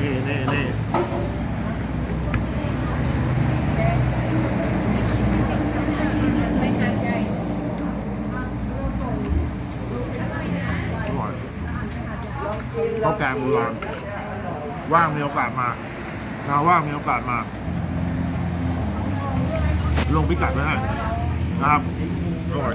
นี่นี่นี่อร่อยข้าวแกงโบราณว่างมีโอกาสมาถ้าว่างมีโอกาสมา ลงพิกัดไว้ให้นะครับอร่อย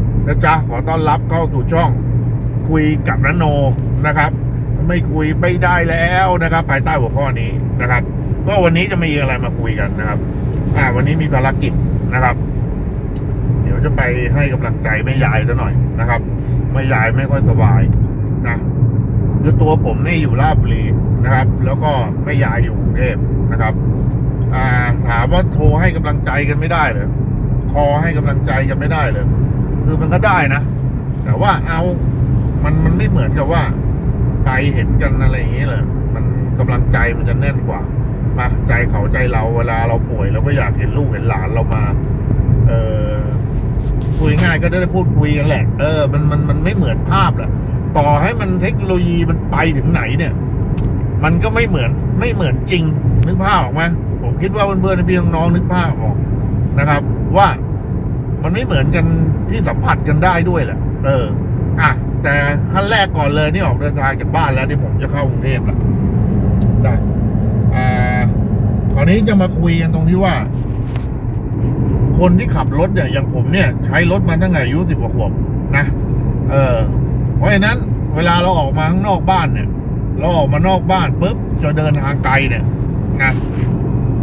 นะจ๊ะขอต้อนรับเข้าสู่ช่องคุยกับนโนนะครับ ไม่คุยไม่ได้แล้วนะครับ ภายใต้หัวข้อนี้นะครับ ก็วันนี้จะมีอะไรมาคุยกันนะครับ อ่า วันนี้มีภารกิจนะครับ เดี๋ยวจะไปให้กำลังใจแม่ยายซะหน่อยนะครับแม่ยายไม่ค่อยสบายนะคือตัวผมนี่อยู่ราชบุรีนะครับ แล้วก็แม่ยายอยู่กรุงเทพนะครับอ่าถามว่าโทรให้กำลังใจกันไม่ได้เหรอคอให้กำลังใจกันไม่ได้เหรอ คือมันก็ได้นะ แต่ว่าเอามันมันไม่เหมือนกับว่าไปเห็นกันอะไรอย่างนี้ยเลยมันกำลังใจมันจะแน่นกว่ามาใจเขาใจเราเวลาเราป่วยเราก็อยากเห็นลูกเห็นหลานเรามา เออคุยง่ายก็ได้พูดคุยกันแหละ เออ มันมันมันไม่เหมือนภาพแหละ ต่อให้มันเทคโนโลยีมันไปถึงไหนเนี่ย มันก็ไม่เหมือนไม่เหมือนจริงนึกภาพออกไหมผมคิดว่าเพื่อนๆพี่น้องๆนึกภาพออกนะครับ ว่า มันไม่เหมือนกันที่สัมผัสกันได้ด้วยแหละ เออ อะ แต่ขั้นแรกก่อนเลยนี่ออกเดินทางจากบ้านแล้วที่ผมจะเข้ากรุงเทพแล้วได้อ่าคราวนี้จะมาคุยกันตรงที่ว่า คนที่ขับรถเนี่ยอย่างผมเนี่ย ใช้รถมาตั้งแต่อายุสิบกว่าขวบนะ เออ เพราะฉะนั้น เวลาเราออกมาข้างนอกบ้านเนี่ย เราออกมานอกบ้านปุ๊บจะเดินทางไกลเนี่ยนะ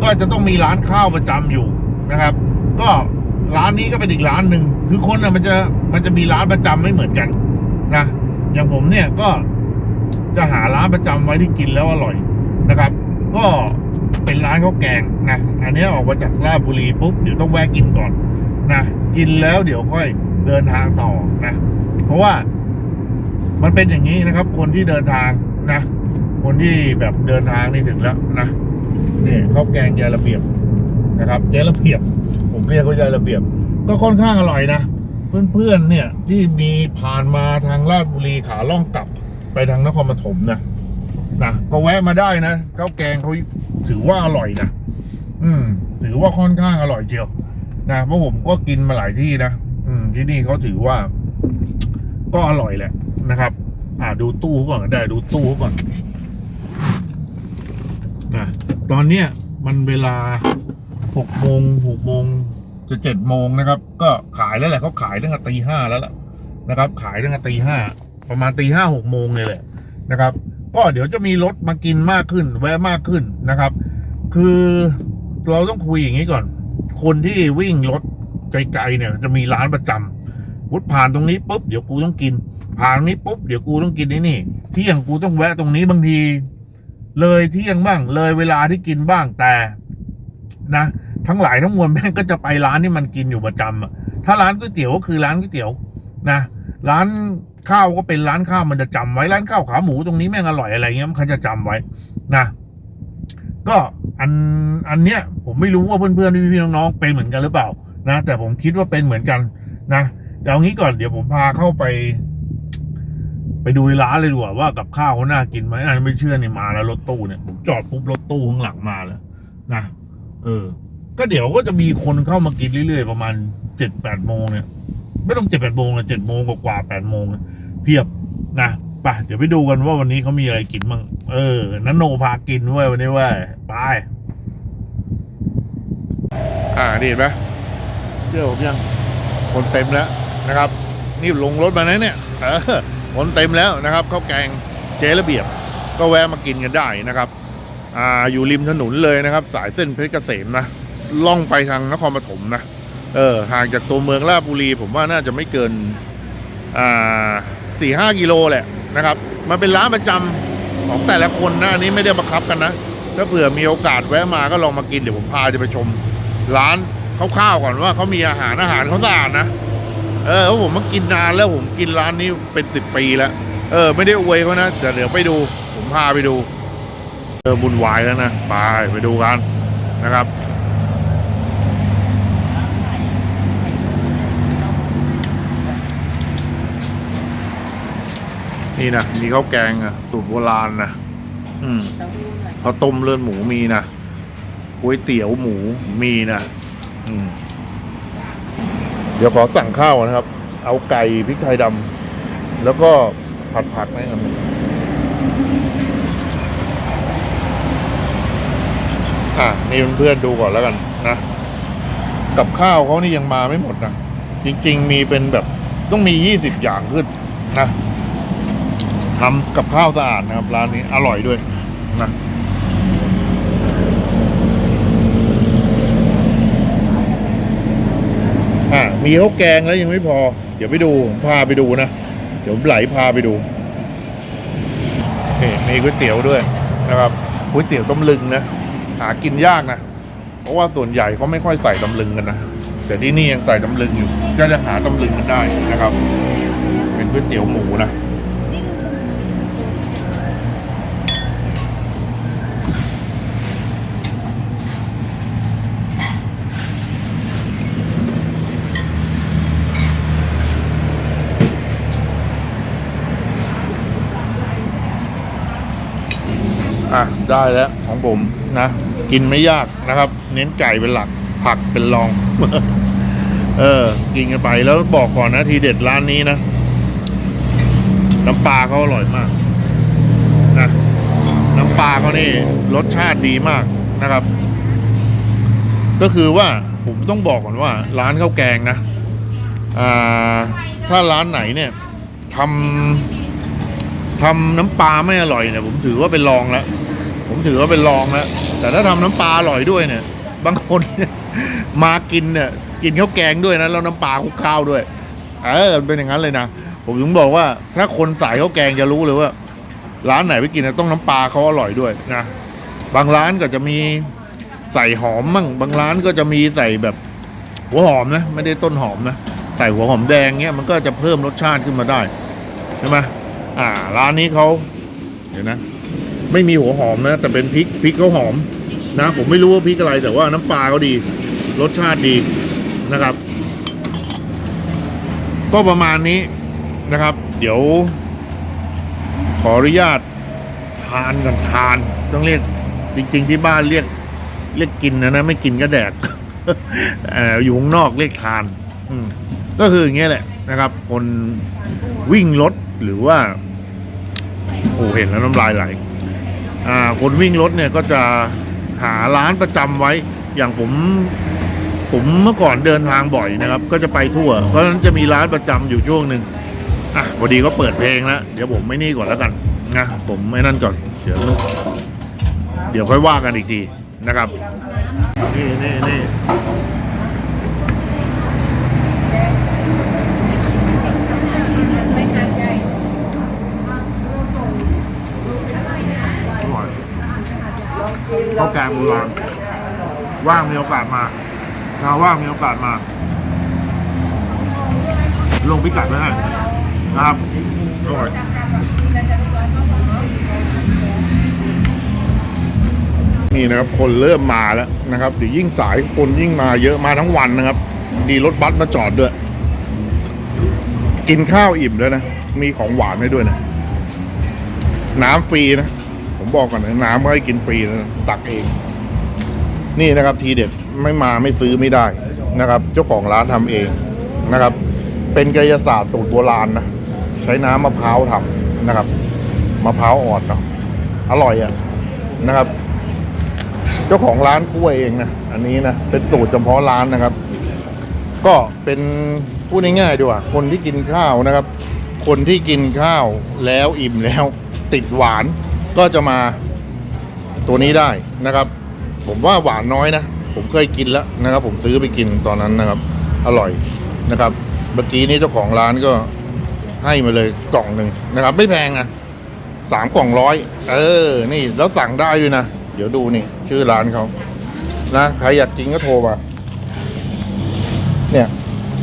ก็จะต้องมีร้านข้าวประจำอยู่นะครับ ก็ ร้านนี้ก็เป็นอีกร้านหนึ่งคือคนน่ะมันจะมันจะมีร้านประจำไม่เหมือนกันนะอย่างผมเนี่ยก็จะหาร้านประจำไว้ที่กินแล้วอร่อยนะครับ ก็เป็นร้านข้าวแกงนะอันนี้ออกมาจากราชบุรีปุ๊บเดี๋ยวต้องแวะกินก่อนนะกินแล้วเดี๋ยวค่อยเดินทางต่อนะเพราะว่ามันเป็นอย่างนี้นะครับ คนที่เดินทางนะ คนที่แบบเดินทางนี่ถึงแล้วนะนี่ข้าวแกงยาระเบียบนะครับเจระเบียบ เรียกว่ายายระเบียบ ก็ค่อนข้างอร่อยนะ เพื่อนๆเนี่ยที่มีผ่านมาทางราชบุรีขาล่องกลับไปทางนครปฐมนะนะก็แวะมาได้นะข้าวแกงเขาถือว่าอร่อยนะอืม ถือว่าค่อนข้างอร่อยเจียวนะเพราะผมก็กินมาหลายที่นะอืม ที่นี่เขาถือว่า ก็อร่อยแหละนะครับ อ่าดูตู้ก่อนได้ดูตู้ก่อนนะตอนเนี้ยมันเวลาหกโมงหกโมง จะเจ็ดโมงนะครับ ก็ขายแล้วแหละเขาขายตั้งแต่ตีห้าแล้วล่ะนะครับ ขายตั้งแต่ตีห้าประมาณตีห้าหกโมงเลยแหละนะครับ ก็เดี๋ยวจะมีรถมากินมากขึ้น แวะมากขึ้นนะครับ คือเราต้องคุยอย่างนี้ก่อน คนที่วิ่งรถไกลๆเนี่ย จะมีร้านประจำวุฒผ่านตรงนี้ปุ๊บเดี๋ยวกูต้องกิน ผ่านตรงนี้ปุ๊บเดี๋ยวกูต้องกินนี่นี่เที่ยงกูต้องแวะตรงนี้บางที เลยเที่ยงบ้าง เลยเวลาที่กินบ้างแต่นะ ทั้งหลายทั้งมวลแม่งก็จะไปร้านที่มันกินอยู่ประจำอะถ้าร้านก๋วยเตี๋ยวก็คือร้านก๋วยเตี๋ยวนะร้านข้าวก็เป็นร้านข้าวมันจะจำไว้ร้านข้าวขาหมูตรงนี้แม่งอร่อยอะไรเงี้ยมันจะจำไว้นะก็อันอันเนี้ยผมไม่รู้ว่าเพื่อนๆพี่ๆน้องๆเป็นเหมือนกันหรือเปล่านะแต่ผมคิดว่าเป็นเหมือนกันนะเดี๋ยวงี้ก่อนเดี๋ยวผมพาเข้าไป ไปดูร้านเลยดีกว่าว่ากับข้าวเขาน่ากินไหมอันไม่เชื่อนี่มาแล้วรถตู้เนี่ยผมจอดปุ๊บรถตู้ข้างหลังมาแล้วนะเออ ก็เดี๋ยวก็จะมีคนเข้ามากินเรื่อยๆ ประมาณเจ็ดแปดโมงเนี่ย ไม่ต้องเจ็ดแปดโมงเลยเจ็ดโมงกว่าแปดโมงเพียบนะไปเดี๋ยวไปดูกันว่าวันนี้เขามีอะไรกินบ้างเออนันโนพากินด้วยวันนี้ว่าไปอ่านี่เห็นไหมเชื่อผมยังคนเต็มแล้วนะครับ นี่ลงรถมานะเนี่ยเออคนเต็มแล้วนะครับข้าวแกงเจ๊ระเบียบ ก็แวะมากินกันได้นะครับ อ่าอยู่ริมถนนเลยนะครับ สายเส้นเพชรเกษมนะ ล่องไปทางนครปฐมนะเออห่างจากตัวเมืองราชบุรีผมว่าน่าจะไม่เกินอ่าสี่ห้ากิโลแหละนะครับ มันเป็นร้านประจำของแต่ละคนนะอันนี้ไม่ได้บังคับกันนะถ้าเผื่อมีโอกาสแวะมาก็ลองมากินเดี๋ยวผมพาจะไปชม ร้านคร่าวๆก่อนว่าเขามีอาหารอาหารเขาสะอาดนะเออเพราะผมมากินนานแล้วผมกินร้านนี้เป็นสิบปีแล้วเออ ไม่ได้อวยเขานะแต่เดี๋ยวไปดู ผมพาไปดู เออบุญวายแล้วนะไปไปดูกันนะครับ นี่นะมีข้าวแกงอะสูตรโบราณนะอืมข้าวต้มเลือดหมูมีนะก๋วยเตี๋ยวหมูมีนะอืมเดี๋ยวขอสั่งข้าวนะครับ เอาไก่พริกไทยดำแล้วก็ผัดผักนะครับอะนี่เพื่อนๆดูก่อนแล้วกันนะกับข้าวเขานี่ยังมาไม่หมดนะจริง ๆ มีเป็นแบบต้องมียี่สิบอย่างขึ้นนะ ทำกับข้าวสะอาดนะครับ ร้านนี้อร่อยด้วยนะอ่ามีข้าวแกงแล้วยังไม่พอ เดี๋ยวไปดูพาไปดูนะ เดี๋ยวไหลพาไปดูนี่มีก๋วยเตี๋ยวด้วยนะครับก๋วยเตี๋ยวต้มลึงนะหากินยากนะ เพราะว่าส่วนใหญ่เขาไม่ค่อยใส่ตำลึงกันนะแต่ที่นี่ยังใส่ตำลึงอยู่ ก็จะหาตำลึงกันได้นะครับ เป็นก๋วยเตี๋ยวหมูนะ อะ ได้แล้วของผมนะ กินไม่ยากนะครับ เน้นไก่เป็นหลัก ผักเป็นรอง เออ กินกันไปแล้วบอกก่อนนะทีเด็ดร้านนี้นะ น้ำปลาเขาอร่อยมากนะน้ำปลาเขานี่รสชาติดีมากนะครับ ก็คือว่าผมต้องบอกก่อนว่า ร้านข้าวแกงนะอ่าถ้าร้านไหนเนี่ยทำทำน้ำปลาไม่อร่อยเนี่ยผมถือว่าเป็นรองแล้ว ผมถือว่าเป็นรองแล้วแต่ถ้าทำน้ำปลาอร่อยด้วยเนี่ย บางคนมากินเนี่ยกินข้าวแกงด้วยนะแล้วน้ำปลาคุกข้าวด้วย เออเป็นอย่างนั้นเลยนะผมถึงบอกว่าถ้าคนสายข้าวแกงจะรู้เลยว่า ร้านไหนไปกินต้องน้ำปลาเขาอร่อยด้วยนะบางร้านก็จะมีใส่หอมมั่งบางร้านก็จะมีใส่แบบหัวหอมนะ ไม่ได้ต้นหอมนะใส่หัวหอมแดงเงี้ยมันก็จะเพิ่มรสชาติขึ้นมาได้ใช่ไหมอ่า ร้านนี้เขาเดี๋ยวนะ ไม่มีหัวหอมนะ แต่เป็นพริกพริกเขาหอมนะ ผมไม่รู้ว่าพริกอะไรแต่ว่าน้ำปลาเขาดี รสชาติดีนะครับ ก็ประมาณนี้นะครับ เดี๋ยว ขออนุญาตทานกันทาน ต้องเรียกจริง ๆ ที่บ้านเรียกเรียกกินนะนะ ไม่กินก็แดกเอ่อยู่ข้างนอกเรียกทานก็คืออย่างเงี้ยแหละนะครับ คนวิ่งรถหรือว่า โอ้เห็นแล้วน้ำลายไหล คนวิ่งรถเนี่ยก็จะหาร้านประจำไว้ อย่างผมผมเมื่อก่อนเดินทางบ่อยนะครับ ก็จะไปทั่ว เพราะฉะนั้นจะมีร้านประจำอยู่ช่วงหนึ่งอะพอดีก็เปิดเพลงแล้วเดี๋ยวผมไม่นี่ก่อนแล้วกันนะผมไม่นั่นก่อนเดี๋ยวเดี๋ยวค่อยว่ากันอีกทีนะครับนี่นี่นี่ ข้าวแกงโบราณว่างมีโอกาสมาถ้าว่างมีโอกาสมา ลงพิกัดไว้ให้นะครับอร่อยนี่นะครับคนเริ่มมาแล้วนะครับเดี๋ยวยิ่งสายคนยิ่งมาเยอะมาทั้งวันนะครับ ดีรถบัสมาจอดด้วย กินข้าวอิ่มแล้วนะ มีของหวานให้ด้วยนะ น้ำฟรีนะ ผมบอกก่อนนะน้ำก็ให้กินฟรีนะตักเอง นี่นะครับทีเด็ดไม่มาไม่ซื้อไม่ได้นะครับ เจ้าของร้านทำเองนะครับ เป็นกายศาสตร์สูตรโบราณนะใช้น้ำมะพร้าวทำนะครับมะพร้าวอ่อนเนาะอร่อยอะนะครับ เจ้าของร้านคั่วเองนะอันนี้นะเป็นสูตรเฉพาะร้านนะครับ ก็เป็นพูดง่ายๆดีกว่าคนที่กินข้าวนะครับ คนที่กินข้าวแล้วอิ่มแล้วติดหวาน ก็จะมาตัวนี้ได้นะครับ ผมว่าหวานน้อยนะ ผมเคยกินแล้วนะครับ ผมซื้อไปกินตอนนั้นนะครับ อร่อยนะครับ เมื่อกี้นี้เจ้าของร้านก็ให้มาเลยกล่องหนึ่งนะครับ ไม่แพงนะสามกล่องร้อยเออ นี่แล้วสั่งได้ด้วยนะ เดี๋ยวดูนี่ ชื่อร้านเขานะใครอยากกินก็โทรมาเนี่ย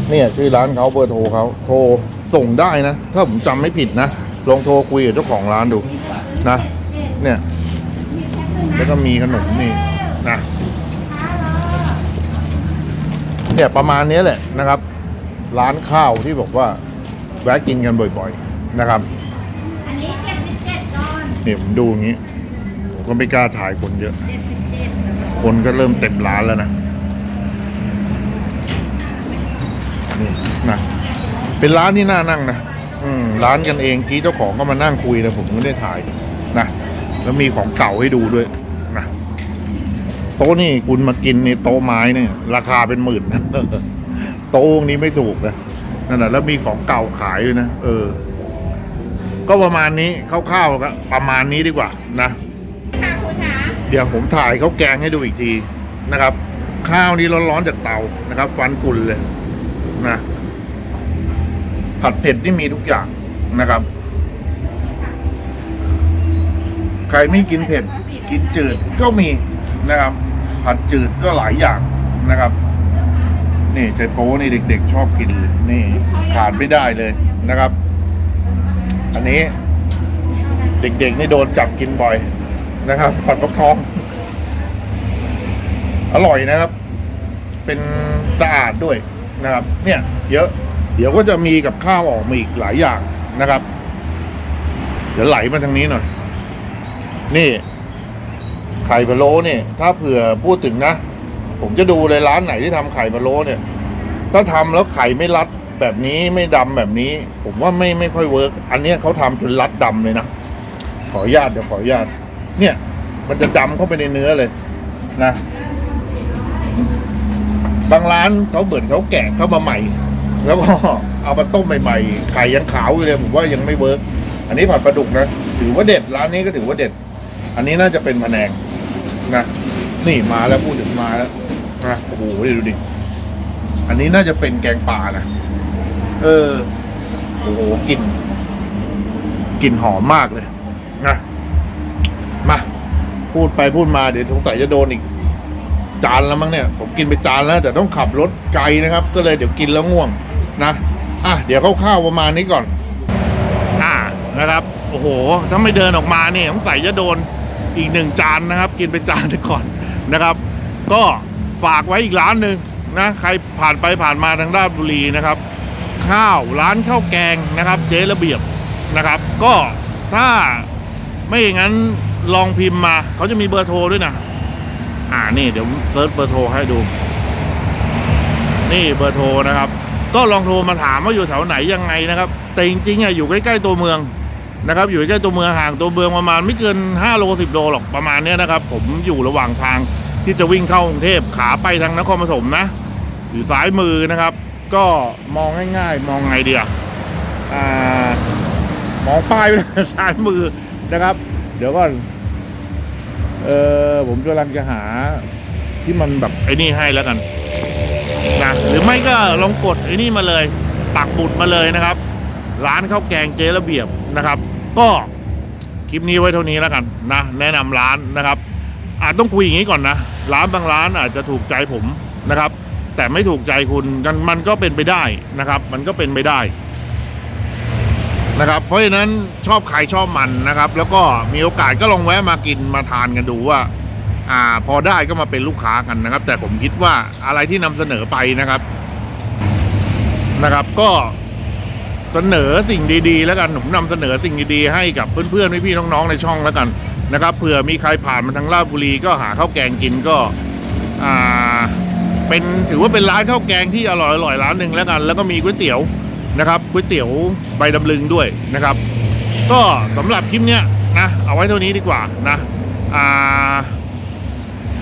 เนี่ยชื่อร้านเขาเบอร์โทรเขาโทรส่งได้นะ ถ้าผมจำไม่ผิดนะ ลองโทรคุยกับเจ้าของร้านดูนะ เนี่ย แล้วก็มีขนมนี่นะเนี่ยประมาณนี้แหละนะครับ ร้านข้าวที่บอกว่า แวะกินกันบ่อยๆนะครับอันนี้เจ็ดสิบเจ็ดก้อนเนี่ยผมดูอย่างนี้ผมก็ไม่กล้าถ่ายคนเยอะ คนก็เริ่มเต็มร้านแล้วนะนี่นะเป็นร้านที่น่านั่งนะ อืมร้านกันเองกี้เจ้าของก็มานั่งคุยนะผมไม่ได้ถ่ายนะ แล้วมีของเก่าให้ดูด้วยนะโต๊ะนี่คุณมากินในโต๊ะไม้เนี่ยราคาเป็นหมื่นนะโต๊ะนี้ไม่ถูกนะนั่นแหละแล้วมีของเก่าขายด้วยนะเออ ก็ประมาณนี้คร่าวๆก็ประมาณนี้ดีกว่านะค่ะคุณคะเดี๋ยวผมถ่ายเขาวแกงให้ดูอีกทีนะครับ ข้าวนี้ร้อนๆจากเตานะครับ ฟันกุนเลยนะผัดเผ็ดนี่มีทุกอย่างนะครับ ใครไม่กินเผ็ดกินจืดก็มีนะครับ ผัดจืดก็หลายอย่างนะครับ นี่ใจโป้นี่เด็ก ๆ ชอบกินเลยนี่ขาดไม่ได้เลยนะครับ อันนี้เด็กๆนี่โดนจับกินบ่อยนะครับผัดฟักทอง อร่อยนะครับ เป็นสะอาดด้วยนะครับ เนี่ย เยอะเดี๋ยวก็จะมีกับข้าวออกมาอีกหลายอย่างนะครับ เดี๋ยวไหลมาทางนี้หน่อย นี่ ไข่พะโล้เนี่ย ถ้าเผื่อพูดถึงนะ ผมจะดูเลยร้านไหนที่ทำไข่พะโล้เนี่ย ถ้าทำแล้วไข่ไม่รัดแบบนี้ไม่ดำแบบนี้ ผมว่าไม่ไม่ค่อยเวิร์กอันนี้เขาทำจนรัดดำเลยนะ ขออนุญาตเดี๋ยวขออนุญาต เนี่ย มันจะดำเข้าไปในเนื้อเลยนะ บางร้านเขาเหมือนเขาแกะเข้ามาใหม่ แล้วก็เอามาต้มใหม่ๆไข่ยังขาวอยู่เลยผมว่ายังไม่เวิร์กอันนี้ผัดปลาดุกนะ ถือว่าเด็ดร้านนี้ก็ถือว่าเด็ด อันนี้น่าจะเป็นพะแนงนะนี่มาแล้วพูดถึงมาแล้วนะโอ้โหดูดิอันนี้น่าจะเป็นแกงป่านะเออโอ้โหกลิ่นกลิ่นหอมมากเลยนะมาพูดไปพูดมาเดี๋ยวสงสัยจะโดนอีก จานแล้วมั้งเนี่ย ผมกินไปจานแล้วแต่ต้องขับรถไกลนะครับ ก็เลยเดี๋ยวกินแล้วง่วงนะอะเดี๋ยวคร่าวๆประมาณนี้ก่อน อ่านะครับ โอ้โห ถ้าไม่เดินออกมาเนี่ยสงสัยจะโดน อีกหนึ่งจานนะครับ กินไปจานหนึงก่อนนะครับ ก็ฝากไว้อีกร้านหนึ่งนะใครผ่านไปผ่านมาทางราชบุรีนะครับ ข้าวร้านข้าวแกงนะครับ เจ๊ระเบียบนะครับ ก็ถ้าไม่อย่างนั้นลองพิมพ์มา เขาจะมีเบอร์โทรด้วยนะอ่านี่เดี๋ยวเซิร์ชเบอร์โทรให้ดู นี่เบอร์โทรนะครับ ก็ลองโทรมาถามว่าอยู่แถวไหนยังไงนะครับ แต่จริงๆอะอยู่ใกล้ๆตัวเมือง นะครับอยู่ใกล้ตัวเมืองห่างตัวเมืองประมาณไม่เกิน 5 โล 10 โลหรอกประมาณนี้นะครับ ผมอยู่ระหว่างทางที่จะวิ่งเข้ากรุงเทพขาไปทางนครปฐมนะอยู่ซ้ายมือนะครับ ก็มองง่ายๆ มองไงเดียอ่ามองป้ายไปซ้ายมือนะครับ เดี๋ยวก่อนเออผมกำลังจะหาที่มันแบบไอ้นี่ให้แล้วกันนะหรือไม่ก็ลองกดไอ้นี่มาเลยปักบุดมาเลยนะครับ ร้านข้าวแกงเจ๊ระเบียบนะครับ ก็คลิปนี้ไว้เท่านี้แล้วกันนะแนะนำร้านนะครับ อาจต้องคุยอย่างนี้ก่อนนะร้านบางร้านอาจจะถูกใจผมนะครับ แต่ไม่ถูกใจคุณมันมันก็เป็นไปได้นะครับ มันก็เป็นไปได้นะครับ เพราะฉะนั้นชอบใครชอบมันนะครับ แล้วก็มีโอกาสก็ลองแวะมากินมาทานกันดูว่าอ่า พอได้ก็มาเป็นลูกค้ากันนะครับ แต่ผมคิดว่าอะไรที่นำเสนอไปนะครับนะครับ ก็ เสนอสิ่งดีๆ แล้วกันผมนำเสนอสิ่งดีๆให้กับเพื่อนๆพี่ๆน้องๆในช่องแล้วกันนะครับเผื่อมีใครผ่านมาทางราชบุรีก็หาข้าวแกงกินก็อ่าเป็นถือว่าเป็นร้านข้าวแกงที่อร่อยอร่อยร้านหนึ่งแล้วกัน แล้วก็มีก๋วยเตี๋ยวนะครับก๋วยเตี๋ยวใบดำลึงด้วยนะครับ ก็สำหรับคลิปเนี้ยนะเอาไว้เท่านี้ดีกว่านะอ่า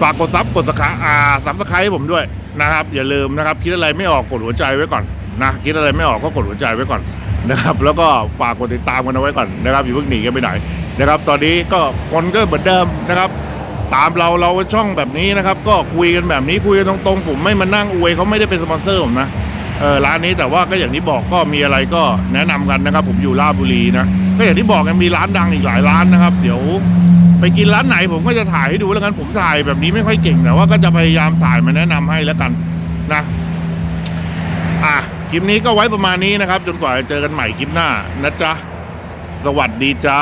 ฝากกดซับกดสครอ่าซับสไครให้ผมด้วยนะครับ อย่าลืมนะครับ คิดอะไรไม่ออกกดหัวใจไว้ก่อนนะคิดอะไรไม่ออกก็กดหัวใจไว้ก่อน นะครับแล้วก็ฝากกดติดตามกันเอาไว้ก่อนนะครับอย่าเพิ่งหนีกันไปไหนนะครับ ตอนนี้ก็คนก็เหมือนเดิมนะครับ ตามเราเราช่องแบบนี้นะครับ ก็คุยกันแบบนี้คุยกันตรงๆ ผมไม่มานั่งอวยเขาไม่ได้เป็นสปอนเซอร์ผมนะเออร้านนี้แต่ว่าก็อย่างที่บอกก็มีอะไรก็แนะนำกันนะครับ ผมอยู่ราชบุรีนะก็อย่างที่บอกกันมีร้านดังอีกหลายร้านนะครับ เดี๋ยวไปกินร้านไหนผมก็จะถ่ายให้ดูแล้วกันผมถ่ายแบบนี้ไม่ค่อยเก่งแต่ว่าก็จะพยายามถ่ายมาแนะนำให้แล้วกันนะ อะ คลิปนี้ก็ไว้ประมาณนี้นะครับ จนกว่าจะเจอกันใหม่คลิปหน้านะจ๊ะ สวัสดีจ้า